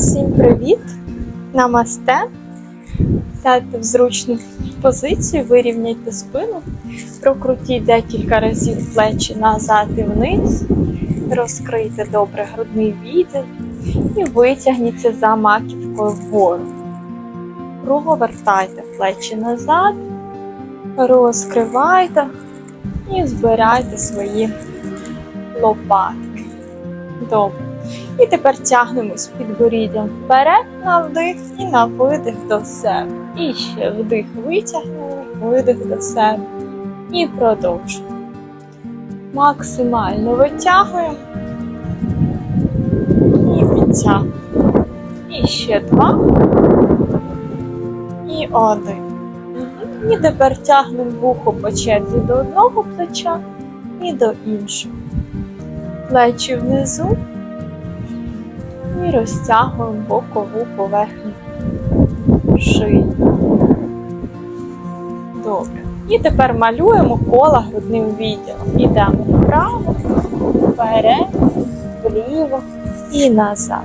Всім привіт! Намасте. Сядьте в зручну позицію, вирівняйте спину, прокрутіть декілька разів плечі назад і вниз, розкрийте добре грудний відділ і витягніться за маківкою вгору. Провертайте плечі назад, розкривайте і збирайте свої лопатки. Добре. І тепер тягнемось підборіддям вперед на вдих і на видих до себе. І ще вдих витягнули, видих до себе. І продовжуємо. Максимально витягуємо. І підтягуємо. І ще два. І один. І тепер тягнемо вухо по черзі до одного плеча і до іншого. Плечі внизу і розтягуємо бокову поверхню шиї. Добре. І тепер малюємо коло грудним відділом. Ідемо вправо, вперед, вліво і назад.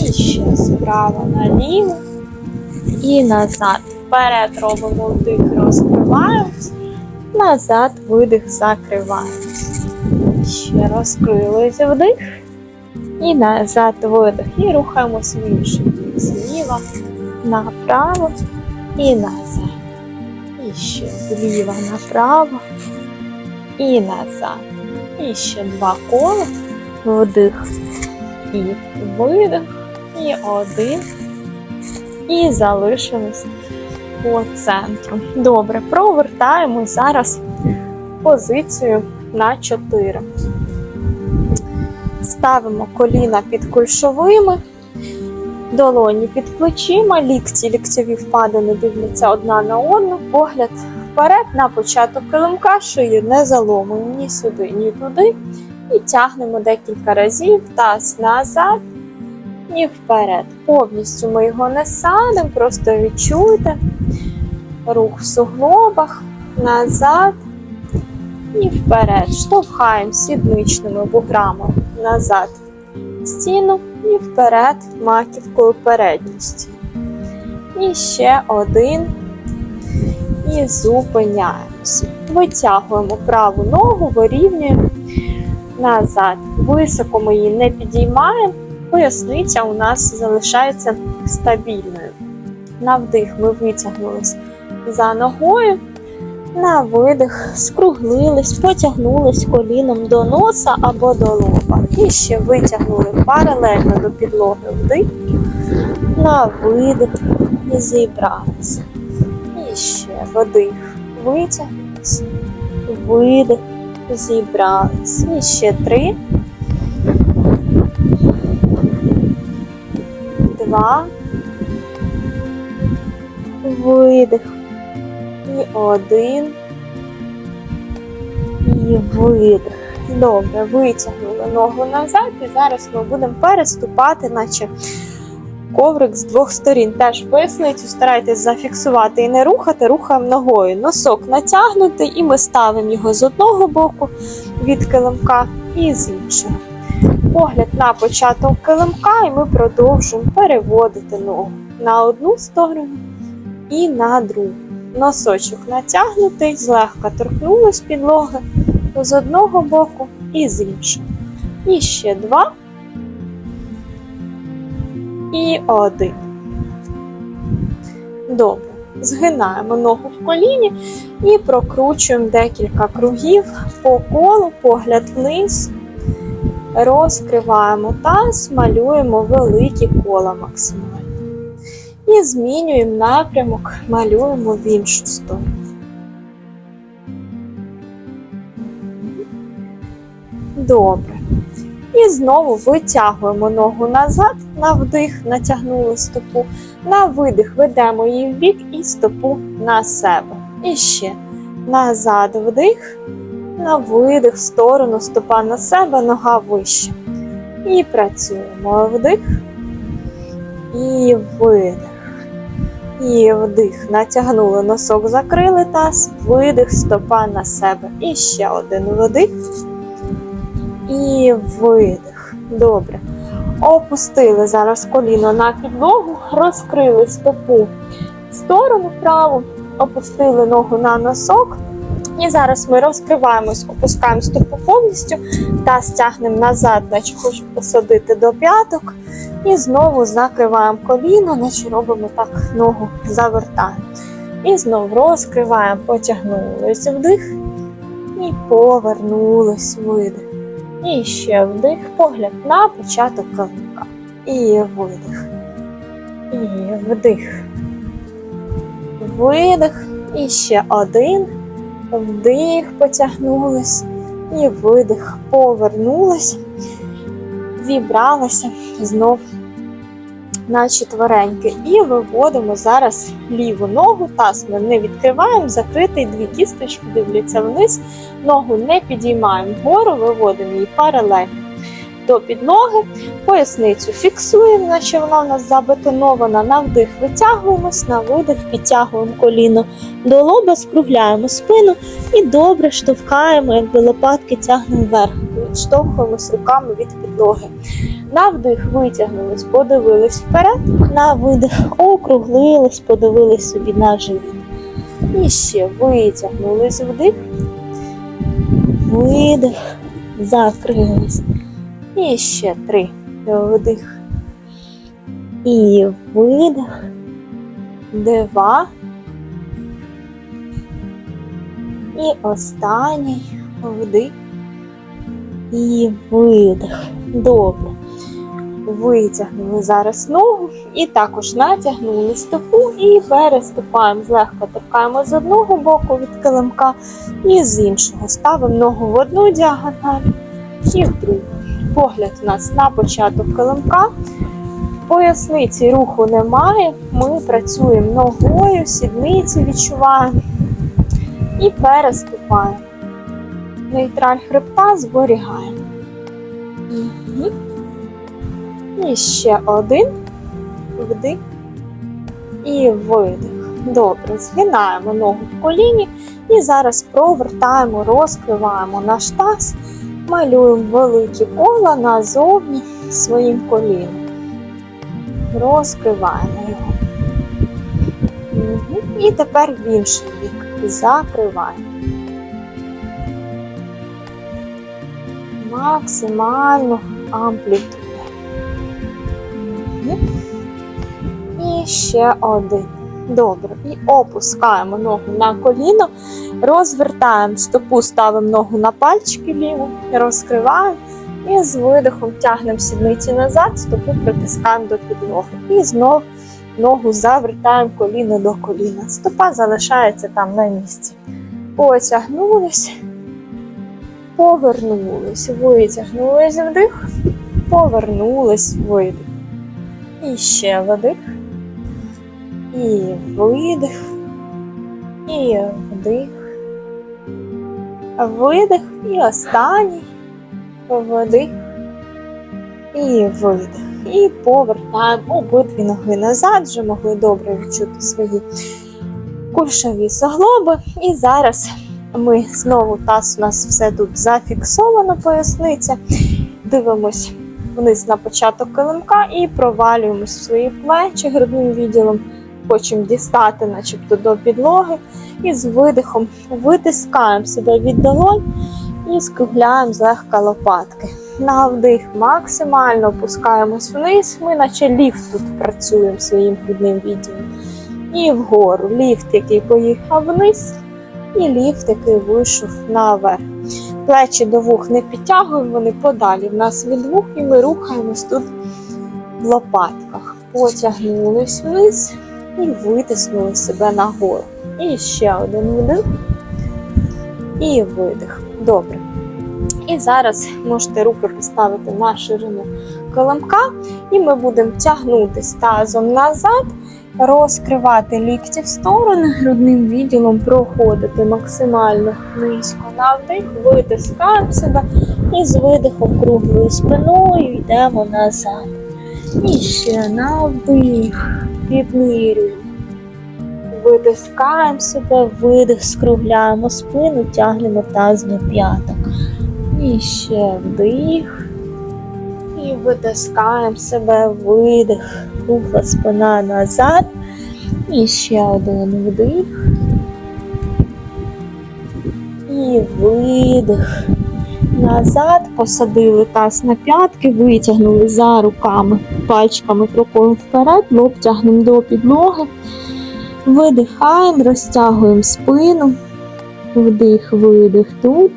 І ще справа наліво і назад. Вперед робимо вдих, розкриваємось, назад видих, закриваємось. Ще розкрились вдих. І назад видих. І рухаємось в інший. Зліва направо і назад. І ще зліва направо і назад. І ще два кола. Вдих і видих. І один. І залишились по центру. Добре, провертаємо зараз позицію на 4. Ставимо коліна під кульшовими, долоні під плечима, лікті, ліктєві впадини дивляться одна на одну, погляд вперед на початок килимка, шию не заломуємо ні сюди, ні туди. І тягнемо декілька разів, таз назад і вперед. Повністю ми його не садимо, просто відчуйте рух в суглобах, назад і вперед. Штовхаємо сідничними буграми назад стіну і вперед маківкою передністю. І ще один. І зупиняємося. Витягуємо праву ногу, вирівнюємо назад. Високо ми її не підіймаємо, поясниця у нас залишається стабільною. На вдих ми витягнулися за ногою. На видих скруглились, потягнулись коліном до носа або до лоба. І ще витягнули паралельно до підлоги вдих. На видих і зібралися. І ще вдих. Витягнулись. Видих. Зібрались. І ще три. Два. Видих. І один. І видих. Добре, витягнули ногу назад, і зараз ми будемо переступати, наче коврик з двох сторін. Теж поясницю старайтесь зафіксувати і не рухати, рухаємо ногою. Носок натягнутий, і ми ставимо його з одного боку від килимка і з іншого. Погляд на початок килимка, і ми продовжуємо переводити ногу на одну сторону і на другу. Носочок натягнутий, злегка торкнулись підлоги з одного боку і з іншого. І ще два. І один. Добре. Згинаємо ногу в коліні і прокручуємо декілька кругів по колу, погляд вниз. Розкриваємо таз, малюємо великі кола максимально. І змінюємо напрямок, малюємо в іншу сторону. Добре. І знову витягуємо ногу назад, на вдих, натягнули стопу, на видих ведемо її в бік і стопу на себе. І ще назад вдих, на видих в сторону, стопа на себе, нога вище. І працюємо вдих. І видих. І вдих. Натягнули носок, закрили таз, видих, стопа на себе. І ще один вдих. І видих. Добре. Опустили зараз коліно на підлогу, розкрили стопу в сторону праву, опустили ногу на носок. І зараз ми розкриваємось, опускаємо стопу повністю та стягнемо назад, наче хочемо посадити до п'яток. І знову закриваємо коліно, наче робимо так ногу завертаємо. І знову розкриваємо, потягнулись вдих і повернулись видих. І ще вдих, погляд на початок килимка. І видих. І вдих. Видих. І ще один. Вдих, потягнулись. І видих. Повернулись. Зібралися знов на четвереньки. І виводимо зараз ліву ногу. Таз ми не відкриваємо, закритий, дві кісточки дивляться вниз. Ногу не підіймаємо вгору, виводимо її паралельно до підлоги, поясницю фіксуємо, наче вона у нас забетонована. На вдих витягуємось, на видих підтягуємо коліно до лоба, скругляємо спину і добре штовхаємо, якби лопатки тягнемо вверх. Відштовхуємось руками від підлоги. На вдих витягнулись, подивились вперед, на видих округлились, подивились собі на живіт. І ще витягнулись вдих, видих, закрились. І ще три. Вдих. І видих. Два. І останній вдих. І видих. Добре. Витягнули зараз ногу і також натягнули стопу і переступаємо. Злегка торкаємо з одного боку від килимка і з іншого. Ставимо ногу в одну діагональ і в другу. Погляд у нас на початок килимка. Поясниці руху немає. Ми працюємо ногою, сідниці відчуваємо і переступаємо. Нейтраль хребта зберігаємо. І ще один вдих і видих. Добре, згинаємо ногу в коліні і зараз провертаємо, розкриваємо наш таз, малюємо великі кола назовні своїм коліном. Розкриваємо його. І тепер в інший бік. Закриваємо. Максимально амплітуда. Мгм. І ще один. Добре. І опускаємо ногу на коліно, розвертаємо стопу, ставимо ногу на пальчики ліву, розкриваємо. І з видихом тягнемо сідниці назад, стопу притискаємо до підлоги. І знов ногу завертаємо коліно до коліна. Стопа залишається там на місці. Потягнулись, повернулись, витягнулись вдих, повернулись, видих. І ще вдих. І видих. І вдих. Видих. І останній. Вдих. І видих. І повертаємо обидві ноги назад. Вже могли добре відчути свої кульшові суглоби. І зараз ми знову таз у нас все тут зафіксовано, поясниця. Дивимось вниз на початок килимка і провалюємось в свої плечі грудним відділом. Хочемо дістати, начебто, до підлоги. І з видихом витискаємо себе від долонь і скругляємо злегка лопатки. На вдих максимально опускаємось вниз. Ми наче ліфт тут працюємо своїм грудним відділом. І вгору ліфт, який поїхав вниз, і ліфт, який вийшов наверх. Плечі до вух не підтягуємо, вони подалі в нас від вух, і ми рухаємось тут в лопатках. Потягнулись вниз і витиснули себе нагору. І ще один вдих. І видих. Добре. І зараз можете руки поставити на ширину килимка, і ми будемо тягнутися тазом назад, розкривати лікті в сторони, грудним відділом проходити максимально низько на вдих, витискаємо себе і з видихом круглою спиною йдемо назад. Ще на вдих, піднирюємо. Витискаємо себе, видих, скругляємо спину, тягнемо таз до п'яток. І ще вдих. І витискаємо себе видих, кругла спина назад. І ще один вдих. І видих. Назад посадили таз на п'ятки, витягнули за руками, пальчиками кроком вперед, лоб тягнемо до підлоги. Видихаємо, розтягуємо спину. Вдих, видих тут.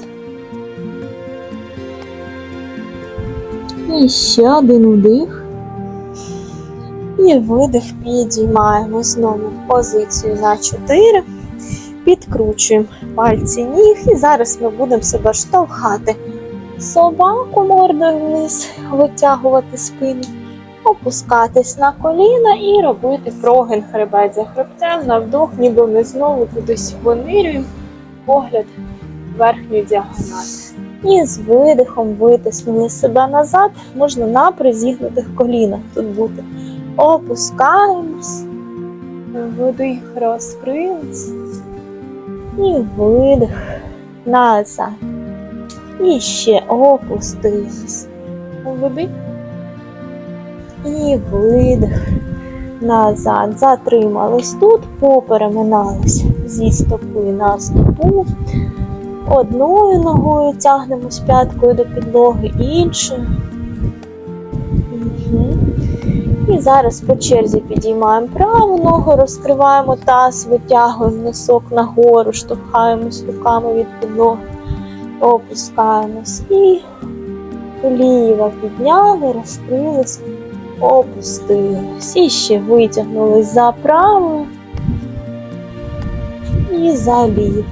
І ще один вдих. І видих підіймаємо знову в позицію на 4. Підкручуємо пальці ніг і зараз ми будемо себе штовхати. Собаку мордою вниз, витягувати спину, опускатись на коліна і робити прогин хребет за хребцем на вдох, ніби ми знову кудись винирюємо погляд верхню діагональ. І з видихом витиснули себе назад, можна на призігнутих колінах тут бути. Опускаємось, вдих, розкрились. І видих назад. І ще опустились. Вдих. І видих назад. Затримались тут, попереминались зі стопи на стопу. Одною ногою тягнемось п'яткою до підлоги, іншою. Угу. І зараз по черзі підіймаємо праву ногу, розкриваємо таз, витягуємо носок нагору, штовхаємось руками від підлоги, опускаємось і ліва підняли, розкрились, опустились. І ще витягнулись за правою і за. Мгм.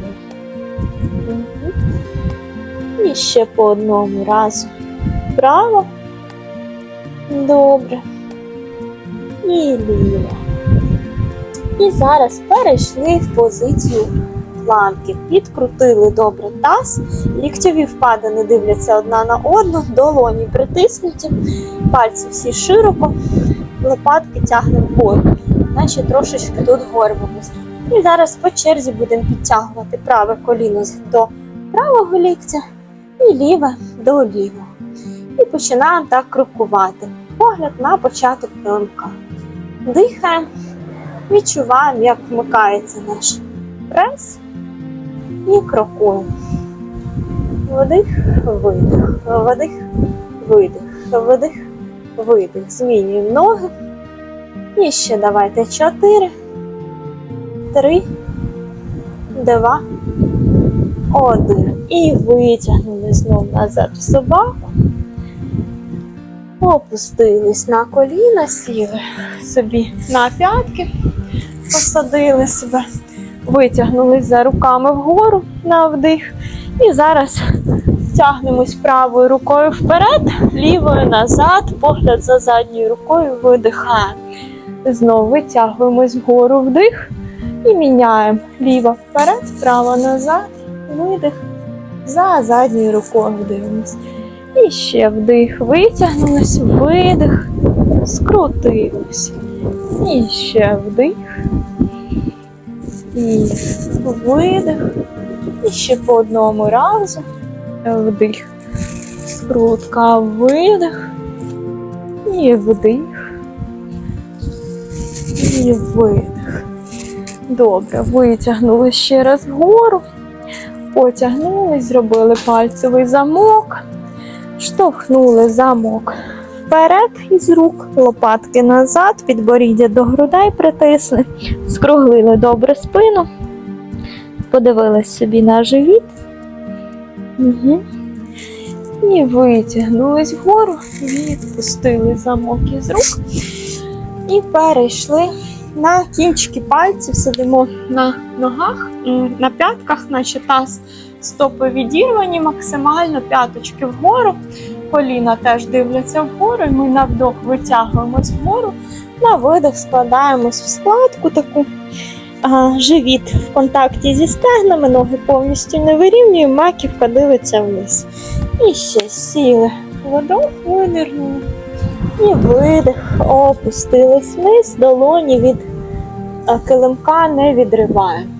І ще по одному разу. Право. Добре. І ліво. І зараз перейшли в позицію планки. Підкрутили добре таз. Ліктьові впадини дивляться одна на одну, долоні притиснуті, пальці всі широко, лопатки тягнемо вгору, наче трошечки тут горбимось. І зараз по черзі будемо підтягувати праве коліно до правого ліктя і ліве до лівого. І починаємо так крокувати. Погляд на початок килимка. Дихаємо, відчуваємо, як вмикається наш прес і крокуємо. Вдих, видих, вдих, видих, вдих, видих. Змінюємо ноги. І ще давайте чотири, три, два, один. І витягнули знову назад в собаку. Опустились на коліна, сіли собі на п'ятки, посадили себе, витягнулись за руками вгору на вдих. І зараз тягнемось правою рукою вперед, лівою назад, погляд за задньою рукою видихаємо. Знову витягуємось вгору вдих і міняємо ліво вперед, право назад, видих, за задньою рукою дивимось. І ще вдих, витягнулись, видих, скрутились. І ще вдих. І видих. І ще по одному разу. Вдих. Скрутка, видих. І вдих. І видих. Добре, витягнули ще раз вгору. Потягнулись, зробили пальцевий замок. Штовхнули замок вперед із рук, лопатки назад, підборіддя до грудей притисли, скруглили добре спину, подивились собі на живіт. Угу. І витягнулись вгору, відпустили замок із рук і перейшли на кінчики пальців, сидимо на ногах, на п'ятках, наче таз стопи відірвані максимально, п'яточки вгору, коліна теж дивляться вгору, і ми на вдох витягуємось вгору, на видих складаємось в складку таку. Живіт в контакті зі стегнами, ноги повністю не вирівнюємо, маківка дивиться вниз. І ще сіли. Вдох, винирнули. І видих, опустились вниз, долоні від килимка не відриваємо.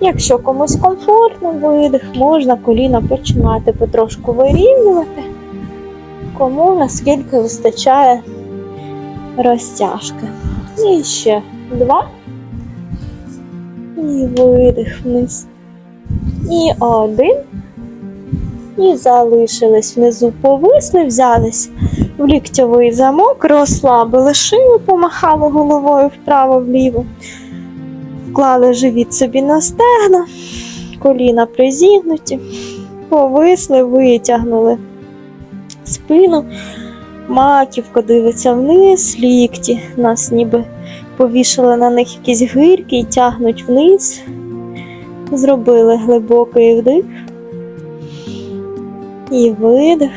Якщо комусь комфортно видих, можна коліна починати потрошку вирівнювати. Кому наскільки вистачає розтяжки. І ще два. І видих вниз. І один. І залишились внизу повисли, взялись в ліктьовий замок, розслабили шию, помахали головою вправо-вліво, вклали живіт собі на стегна, коліна призігнуті, повисли, витягнули спину, маківка дивиться вниз, лікті нас ніби повішали на них якісь гирки і тягнуть вниз. Зробили глибокий вдих і видих.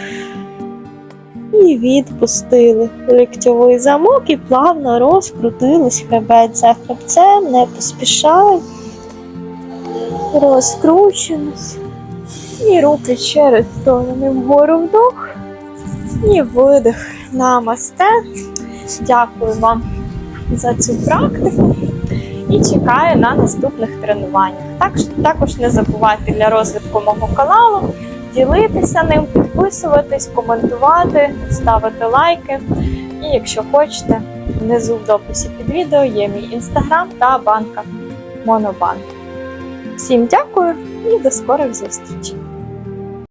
І відпустили ліктьовий замок і плавно розкрутились хребет за хребцем, не поспішали. Розкручуємось. І руки через сторони вгору вдох. І видих. Намасте. Дякую вам за цю практику і чекаю на наступних тренуваннях. Так, також не забувайте для розвитку мого каналу ділитися ним, підписуватись, коментувати, ставити лайки. І якщо хочете, внизу в дописі під відео є мій інстаграм та банка Монобанк. Всім дякую і до скорих зустрічей!